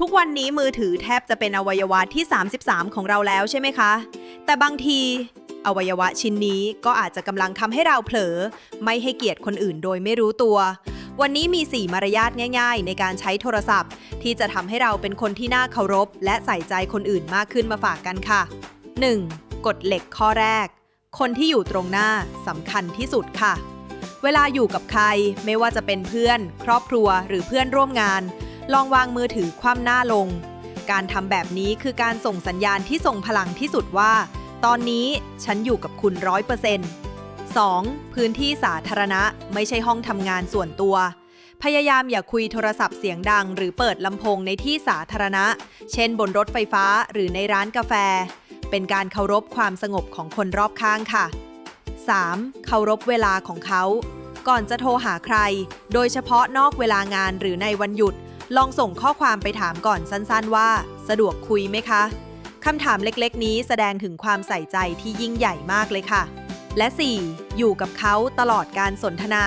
ทุกวันนี้มือถือแทบจะเป็นอวัยวะที่ 33 ของเราแล้วใช่ไหมคะ แต่บางที อวัยวะชิ้นนี้ก็อาจจะกำลังทำให้เราเผลอ ไม่ให้เกียรติคนอื่นโดยไม่รู้ตัว วันนี้มี 4 มารยาทง่าย ๆ ในการใช้โทรศัพท์ ที่จะทำให้เราเป็นคนที่น่าเคารพ และใส่ใจคนอื่นมากขึ้นมาฝากกันค่ะ 1. กฎเหล็กข้อแรก คนที่อยู่ตรงหน้าสำคัญที่สุดค่ะ เวลาอยู่กับใครไม่ว่าจะเป็นเพื่อน ครอบครัวหรือเพื่อนร่วมงาน ลองวางมือถือคว่ำหน้าลง การทำแบบนี้คือการส่งสัญญาณที่ส่งพลังที่สุดว่า ตอนนี้ฉันอยู่กับคุณร้อยเปอร์เซ็นต์ 2. พื้นที่สาธารณะไม่ใช่ห้องทำงานส่วนตัว พยายามอย่าคุยโทรศัพท์เสียงดัง หรือเปิดลำโพงในที่สาธารณะ เช่นบนรถไฟฟ้าหรือในร้านกาแฟ เป็นการเคารพความสงบของคนรอบข้างค่ะ 3. เคารพเวลาของเขา ก่อนจะโทรหาใคร โดยเฉพาะนอกเวลางานหรือในวันหยุด ลองส่งข้อความไปถามก่อนสั้นๆว่า สะดวกคุยไหมคะคำถามเล็กๆ นี้แสดงถึงความใส่ใจที่ยิ่งใหญ่มากเลยค่ะ และ 4. อยู่กับเขาตลอดการสนทนา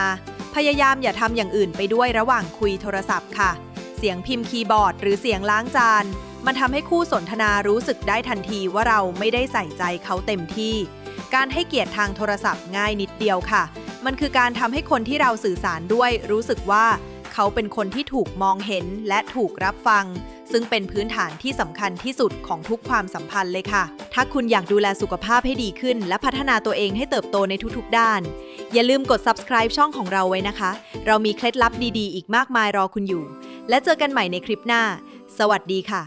พยายามอย่าทำอย่างอื่นไปด้วยระหว่างคุยโทรศัพท์ค่ะ เสียงพิมพ์คีย์บอร์ด หรือเสียงล้างจาน มันทำให้คู่สนทนารู้สึกได้ทันทีว่าเราไม่ได้ใส่ใจเขาเต็มที่ การให้เกียรติทางโทรศัพท์ง่ายนิดเดียวค่ะ มันคือการทำให้คนที่เราสื่อสารด้วยรู้สึกว่า เขาเป็นคนที่ถูกมองเห็นและถูกรับฟัง ซึ่งเป็นพื้นฐานที่สำคัญที่สุดของทุกความสัมพันธ์เลยค่ะ ถ้าคุณอยากดูแลสุขภาพให้ดีขึ้น และพัฒนาตัวเองให้เติบโตในทุกๆ ด้าน อย่าลืมกด subscribe ช่องของเราไว้นะคะ เรามีเคล็ดลับดีๆ อีกมากมายรอคุณอยู่ และเจอกันใหม่ในคลิปหน้า สวัสดีค่ะ